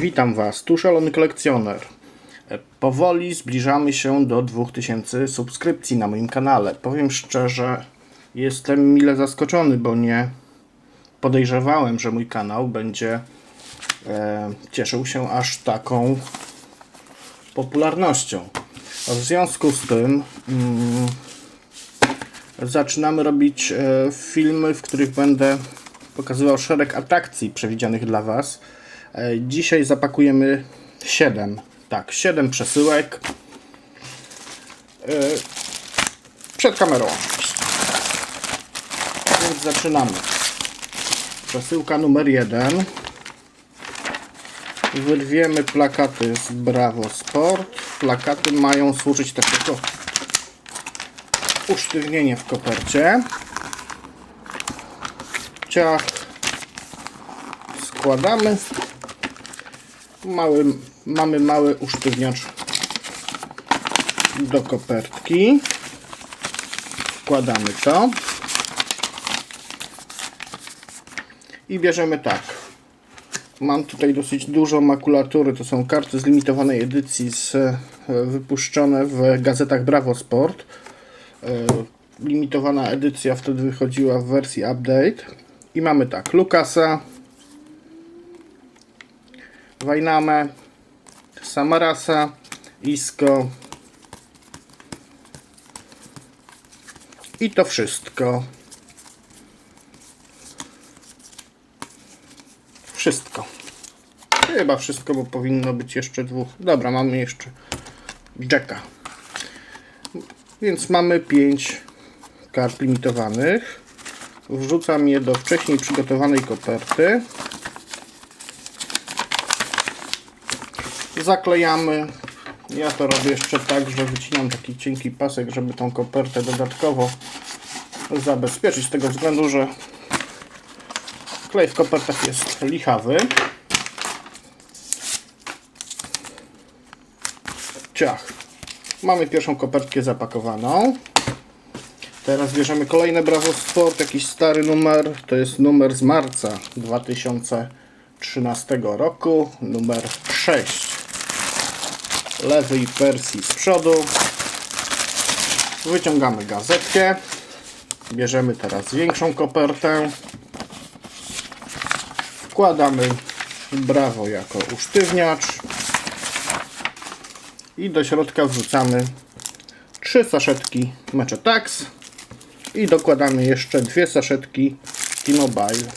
Witam Was, tu szalony kolekcjoner. E, Powoli zbliżamy się do 2000 subskrypcji na moim kanale. Powiem szczerze, jestem mile zaskoczony, bo nie podejrzewałem, że mój kanał będzie e, cieszył się aż taką popularnością. W związku z tym mm, zaczynamy robić e, filmy, w których będę pokazywał szereg atrakcji przewidzianych dla Was. E, Dzisiaj zapakujemy 7, tak, 7 przesyłek. E, Przed kamerą. Więc zaczynamy. Przesyłka numer 1. Wyrwiemy plakaty z Bravo Sport. Plakaty mają służyć też jako usztywnienie w kopercie. Ciach. Składamy. Mały, mamy mały usztywniacz do kopertki. Wkładamy to. I bierzemy tak. Mam tutaj dosyć dużo makulatury. To są karty z limitowanej edycji z, e, wypuszczone w gazetach Bravo Sport. E, Limitowana edycja wtedy wychodziła w wersji update. I mamy tak, Lukasa, Wajnamę, Samarasa, Isko. I to wszystko. Wszystko. Chyba wszystko, bo powinno być jeszcze dwóch. Dobra, mamy jeszcze Jacka. Więc mamy 5 kart limitowanych. Wrzucam je do wcześniej przygotowanej koperty. Zaklejamy. Ja to robię jeszcze tak, że wycinam taki cienki pasek, żeby tą kopertę dodatkowo zabezpieczyć. Z tego względu, że klej w kopertach jest lichawy. Ciach. Mamy pierwszą kopertkę zapakowaną. Teraz bierzemy kolejne Bravo Sport, jakiś stary numer. To jest numer z marca 2013 roku, numer 6. Lewej wersji z przodu. Wyciągamy gazetkę. Bierzemy teraz większą kopertę. Wkładamy Bravo jako usztywniacz. I do środka wrzucamy trzy saszetki Meczetax i dokładamy jeszcze dwie saszetki T-Mobile.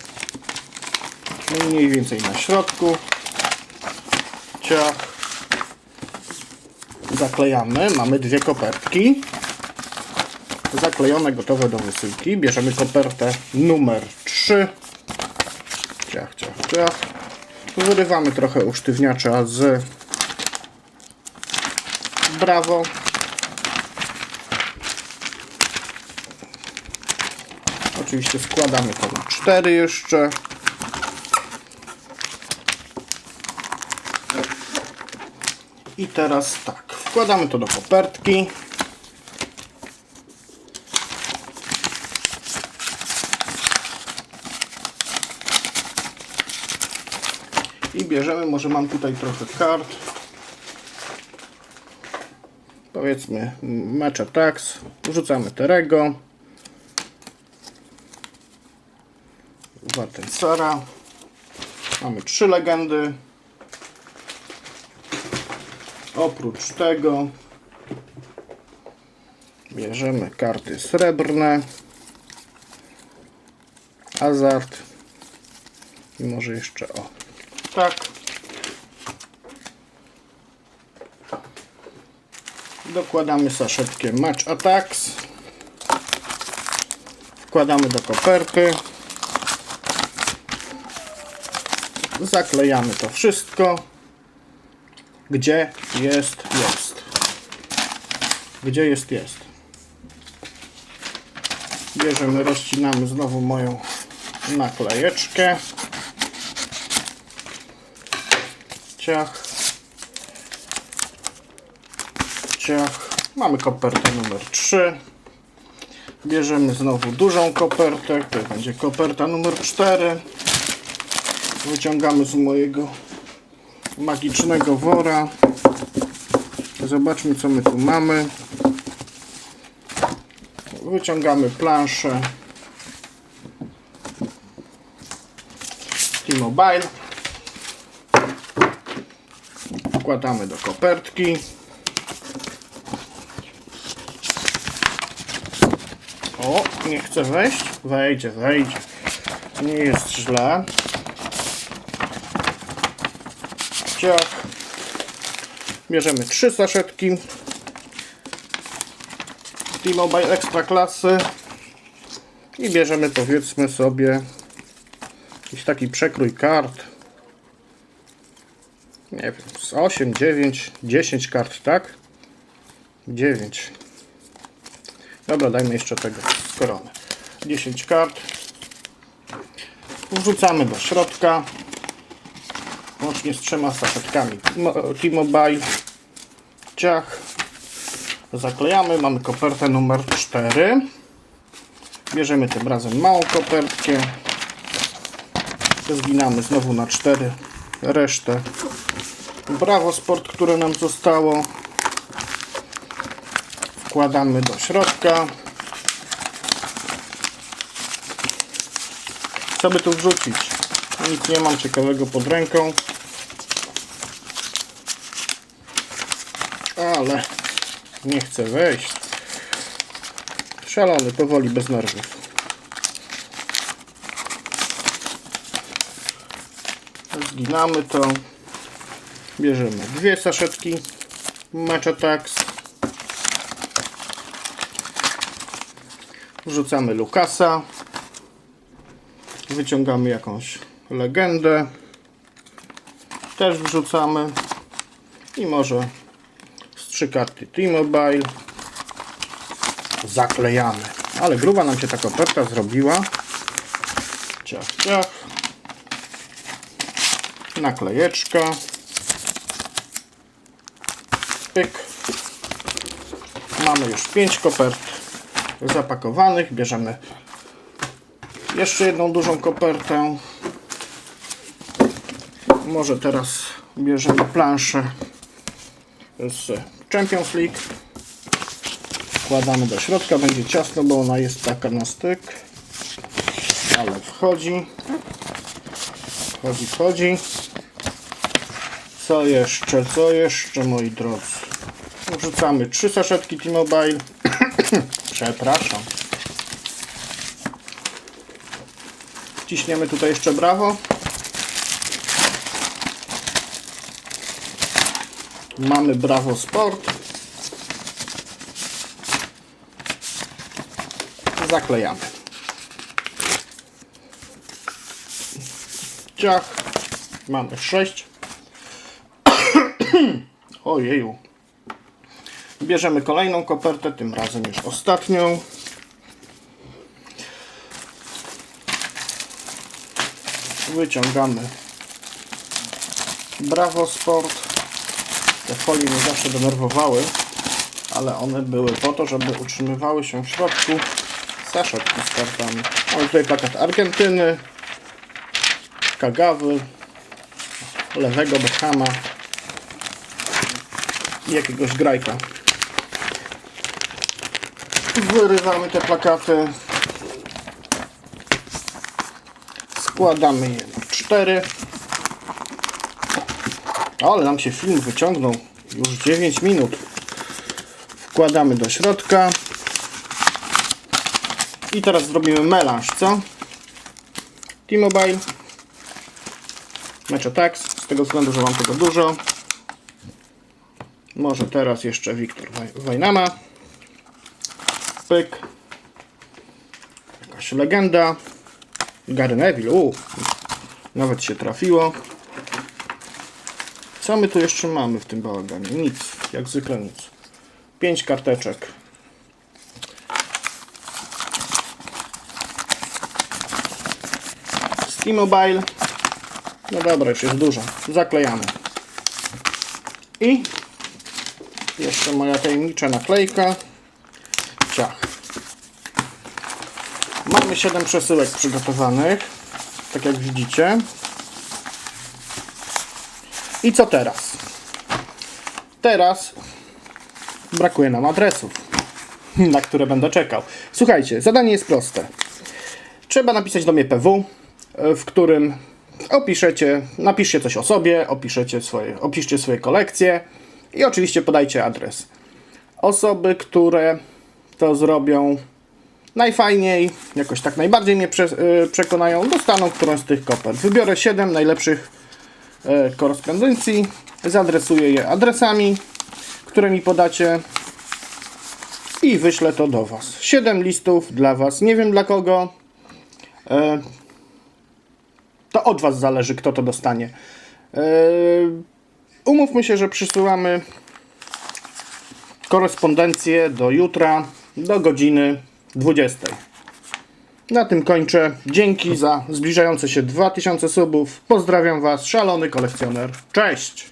Mniej więcej na środku. Ciach. Zaklejamy. Mamy dwie kopertki. Zaklejone, gotowe do wysyłki. Bierzemy kopertę numer 3. Ciach, ciach, ciach. Wyrywamy trochę usztywniacza z Brawo. Oczywiście składamy to na cztery jeszcze. I teraz tak, wkładamy to do kopertki. I bierzemy, może mam tutaj trochę kart. Powiedzmy Matcha Tax. Wrzucamy Terego. Watensara. Mamy trzy legendy. Oprócz tego bierzemy karty srebrne. Hazard. I może jeszcze o tak. Dokładamy saszetkę Match Attacks. Wkładamy do koperty. Zaklejamy to wszystko. Gdzie jest, jest. Gdzie jest, jest. Bierzemy, rozcinamy znowu moją naklejeczkę. Ciach. Ciach. Mamy kopertę numer 3. Bierzemy znowu dużą kopertę. To będzie koperta numer 4. Wyciągamy z mojego magicznego wora. Zobaczmy co my tu mamy. Wyciągamy planszę T-Mobile. Wkładamy do kopertki. O, nie chce wejść? Wejdzie, wejdzie. Nie jest źle. Bierzemy trzy saszetki. T-Mobile Extra klasy. I bierzemy powiedzmy sobie jakiś taki przekrój kart. Nie wiem, z 8, 9, 10 kart, tak? 9. Dobra, dajmy jeszcze tego z korony. 10 kart. Wrzucamy do środka. Łącznie z trzema saszetkami Mo- T-Mobile. Ciach. Zaklejamy. Mamy kopertę numer 4. Bierzemy tym razem małą kopertkę. Zginamy znowu na 4 resztę. Brawo Sport, które nam zostało. Wkładamy do środka. Co by tu wrzucić? Nic nie mam ciekawego pod ręką. Ale nie chcę wejść. Szalony, powoli, bez nerwów. Zginamy to. Bierzemy dwie saszetki Match Attacks. Wrzucamy Lukasa. Wyciągamy jakąś legendę. Też wrzucamy. I może trzy karty T-Mobile. Zaklejamy. Ale gruba nam się ta koperta zrobiła. Ciach, ciach. Naklejeczka. Pyk. Mamy już 5 kopert zapakowanych. Bierzemy jeszcze jedną dużą kopertę. Może teraz bierzemy planszę z Champions League. Wkładamy do środka. Będzie ciasno, bo ona jest taka na styk. Ale wchodzi. Wchodzi, wchodzi. Co jeszcze? Co jeszcze, moi drodzy? Wrzucamy trzy saszetki T-Mobile. Przepraszam. Ciśniemy tutaj jeszcze brawo. Mamy Bravo Sport. Zaklejamy. Ciach. Mamy 6. Ojeju. Bierzemy kolejną kopertę, tym razem już ostatnią. Wyciągamy Bravo Sport. Te folie mnie zawsze denerwowały, ale one były po to, żeby utrzymywały się w środku saszetki z kartami. Mamy tutaj plakat Argentyny, Kagawy, lewego Beckhama i jakiegoś grajka. Wyrywamy te plakaty. Składamy je na cztery. Ale nam się film wyciągnął. Już 9 minut. Wkładamy do środka. I teraz zrobimy melanż, co? T-Mobile. Match Attacks. Z tego względu, że mam tego dużo. Może teraz jeszcze Wiktor Waj- Wajnama. Pyk. Jakaś legenda. Gary Neville. U, nawet się trafiło. Co my tu jeszcze mamy w tym bałaganie? Nic. Jak zwykle nic. Pięć karteczek. Steam Mobile. No dobra, już jest dużo. Zaklejamy. I jeszcze moja tajemnicza naklejka. Ciach. Mamy 7 przesyłek przygotowanych. Tak jak widzicie. I co teraz? Teraz brakuje nam adresów, na które będę czekał. Słuchajcie, zadanie jest proste. Trzeba napisać do mnie PW, w którym opiszecie, napiszcie coś o sobie, opiszecie swoje, opiszcie swoje kolekcje i oczywiście podajcie adres. Osoby, które to zrobią najfajniej, jakoś tak najbardziej mnie prze, e, przekonają, dostaną którąś z tych kopert. Wybiorę 7 najlepszych korespondencji, zadresuję je adresami, które mi podacie i wyślę to do Was. 7 listów dla Was, nie wiem dla kogo. E, to od Was zależy, kto to dostanie. E, umówmy się, że przysyłamy korespondencję do jutra, do godziny 20. Na tym kończę. Dzięki za zbliżające się 2000 subów. Pozdrawiam Was, szalony kolekcjoner. Cześć!